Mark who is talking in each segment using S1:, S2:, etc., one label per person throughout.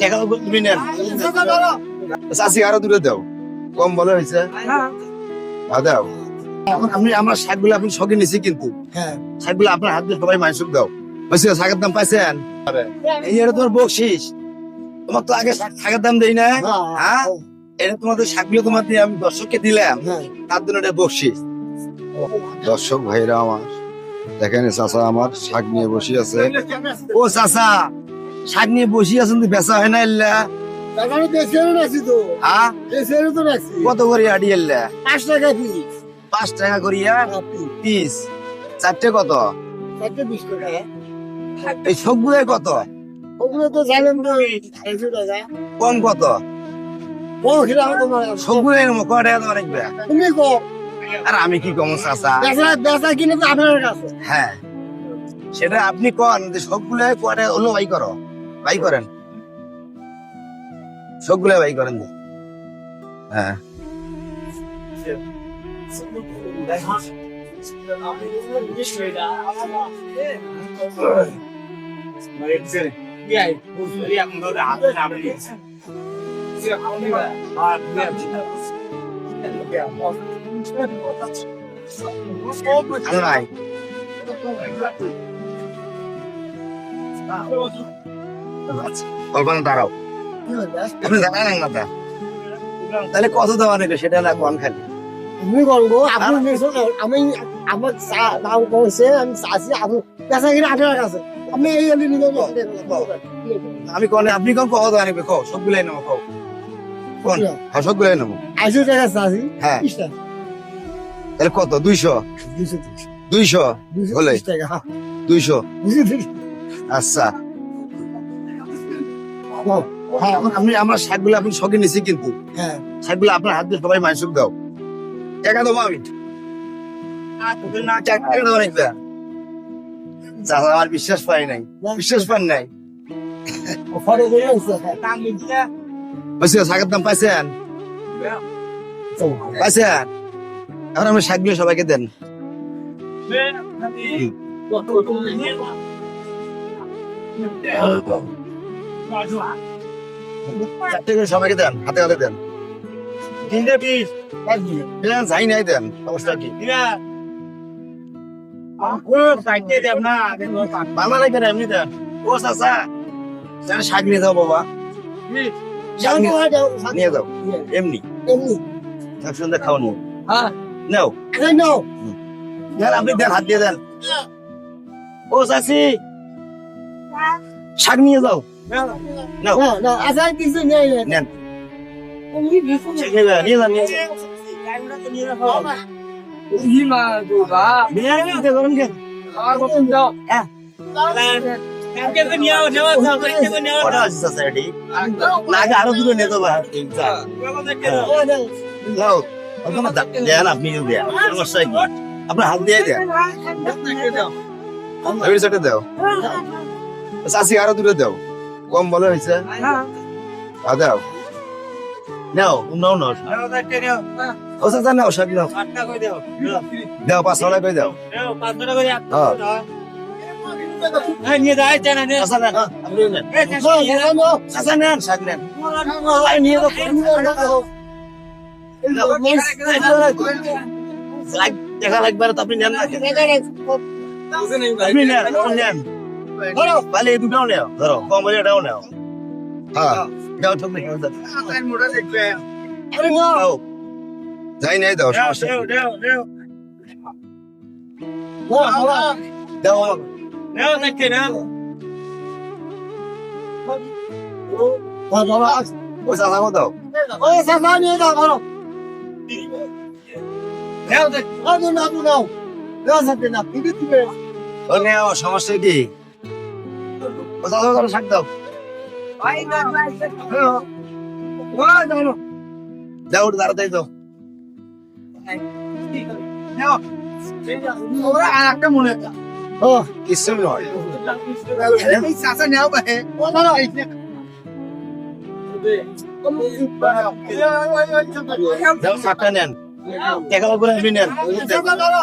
S1: টাকা তুমি নেন। চাষি আরও দূরে দাও। কম বলে হয়েছে। হ্যাঁ। দাও। এখন আমি আমার শাকগুলো আপনি শখে নিছি কিন্তু।
S2: হ্যাঁ।
S1: শাকগুলো আপনার হাত দিয়ে সবাই মাংস দাও। বুঝছি শাকের দাম পাইছেন? এই এটা তোমার বকশিস। তোমার তো আগে শাকের দাম দেই না হ্যাঁ। এটা তোমাদের শাকগুলো তোমার দিয়ে আমি দর্শককে দিলাম।
S2: হ্যাঁ।
S1: তার জন্য এটা বকশিস। দর্শক ভাইরা আমার দেখেন চাচা আমার শাক নিয়ে বসে আছে। ও চাচা শাক নিয়ে বসে আছেন তো বেচা হয় না এল্লা? হ্যাঁ? কত করে আডি এল্লা?
S2: পাঁচ টাকা পিস
S1: পাঁচ টাকা করিয়া পিস চারটে কত?
S2: চারটে বিশ টাকা।
S1: এই সবগুলোই কত?
S2: ওগুলো তো জানেন তো আড়াইশো টাকা।
S1: কম কত?
S2: ও কীরকম
S1: সবগুলোই কয় টাকা তোমার রাখবে?
S2: তুমি
S1: আর আমি কি কম চাচা?
S2: বেচা বেচা কিনে তো আপনার কাছে।
S1: হ্যাঁ। সেটা আপনি কন যে সবগুলো কয় টাকা হলো বাই করো। বাই করেন। সবগুলো বাই করেন। হ্যাঁ। ভালো নাই কল্পনা দাঁড়াও। আপনি দাঁড়ান না তা তাহলে কত দেওয়া নেবে সেটা না কন খালি?
S2: তুমি করব আপনি আমি আমার চা- দাম কমেছে আমি চাষি আপনি বেচা কিনে আপনার কাছে আপনি এই এলি নিবেন
S1: আমি কন আপনি কোন কত দেওয়া নেবে? কো সবগুলাই নেব কো কোন? হ্যাঁ সবগুলাই নেব।
S2: টাকা চাষি
S1: হ্যাঁ। তাহলে কত? দুইশো?
S2: তিরিশ।
S1: দুইশো? হলে?
S2: হ্যাঁ
S1: দুইশো? আচ্ছা।
S2: হ্যাঁ, হ্যাঁ
S1: এখন আপনি আমার শাকগুলো আপনি শখে নিছি কিন্তু।
S2: হ্যাঁ।
S1: শাকগুলো আপনার হাত দিয়ে সবাই দাও। টাকা না টাকা আমার বিশ্বাস পাই নাই। বিশ্বাস পান নাই।
S2: ফটো করে আনছে, হ্যাঁ।
S1: শাকের দাম পাইছেন? পাইছেন? এখন আমি শাকগুলো সবাইকে দেন। করে সবাইকে দেন হাতে হাতে দেন। তিনটে পিস। দিলেন যাই নাই দেন অবস্থা কি? ভালো লাগবে না এমনি দেন। ও চাচা তাহলে শাক নিয়ে যাও বাবা। নিয়ে-
S2: যাও,
S1: এমনি।
S2: এমনি।
S1: শাক সুন্দর খাওয়ানো
S2: হ্যাঁ,
S1: নাও।
S2: নাও।
S1: দেন আপনি দেন হাত দিয়ে দেন। ও চাচি শাক নিয়ে যাও। আছে চাচা এটি? না, আগে আরও দুটো নিয়ে যাব হাত দিয়ে, যা।
S2: হ্যাঁ, নাও।
S1: নাও, ওখানে দা- দেন আপনি দেন সমস্যা কি আপনার হাত দিয়ে দেন ওই সাইডে দাও আরও দূরে দাও কম বলে হয়েছে? আ, নাও নাও নাও। ও চাচা দাও টাকা করে দাও। দেখা লাগবে আপনি নেন না। আপনি নেন নেন।
S2: ধরো।
S1: তাহলে দুটাও নেও ধরো কম বলে এটাও নেও হ্যাঁ দাও তুমি দাও
S2: আরে নাও।
S1: দাও যাই নাই দাও সমস্যা নেই।
S2: নাও, নাও।
S1: দাও আমাকে।
S2: হ্যাঁ, বাবা,
S1: ওই চাচাকে দাও
S2: ও, চাচা, নিয়ে যাও, ধরো। নাও, নাও, নাও, নাও। নাও, চাচা, নাও। দিদি, দিবে।
S1: ও নেও সমস্যা কি চাচাকে দাও শাক দাও। দাও ওটা তাড়াতাড়ি দাও।
S2: ও,
S1: কিছু নয়।
S2: চাচা নেও ভাই। ও, ধরো।
S1: দাও শাকটা নেন। টাকা করে আপনি নেন।
S2: চাচা, ধরো।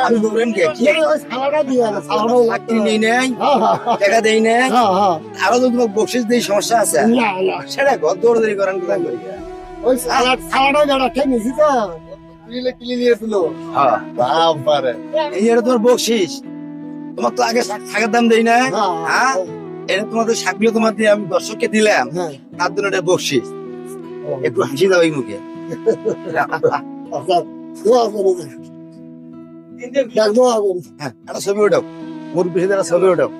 S1: আমি বলবেন কে চাকরি নেই নাই
S2: হ্যাঁ
S1: টাকা দেই নাই। আরও তো তোমার বকশিস দেই সমস্যা আছে?
S2: না না।
S1: সেটা ঘর দৌড়াদৌড়ি করেন কোথায় করি?
S2: ওই সালাড সালাটা বেড়া তো?
S1: তোমার বকশিস তোমার আগে শাকের দাম দেই না হ্যাঁ।
S2: হ্যাঁ?
S1: এটা তোমাদের শাকগুলো তোমার দিয়ে আমি দর্শককে দিলাম।
S2: হ্যাঁ।
S1: তার জন্য এটা বকশিস। একটু হাসি দাও এই মুখে।
S2: আচ্ছা। দোয়া করুন ডাক দোয়া করুন
S1: হ্যাঁ একটা ছবি ওঠাও মুরব্বী একটা ছবি ওঠাও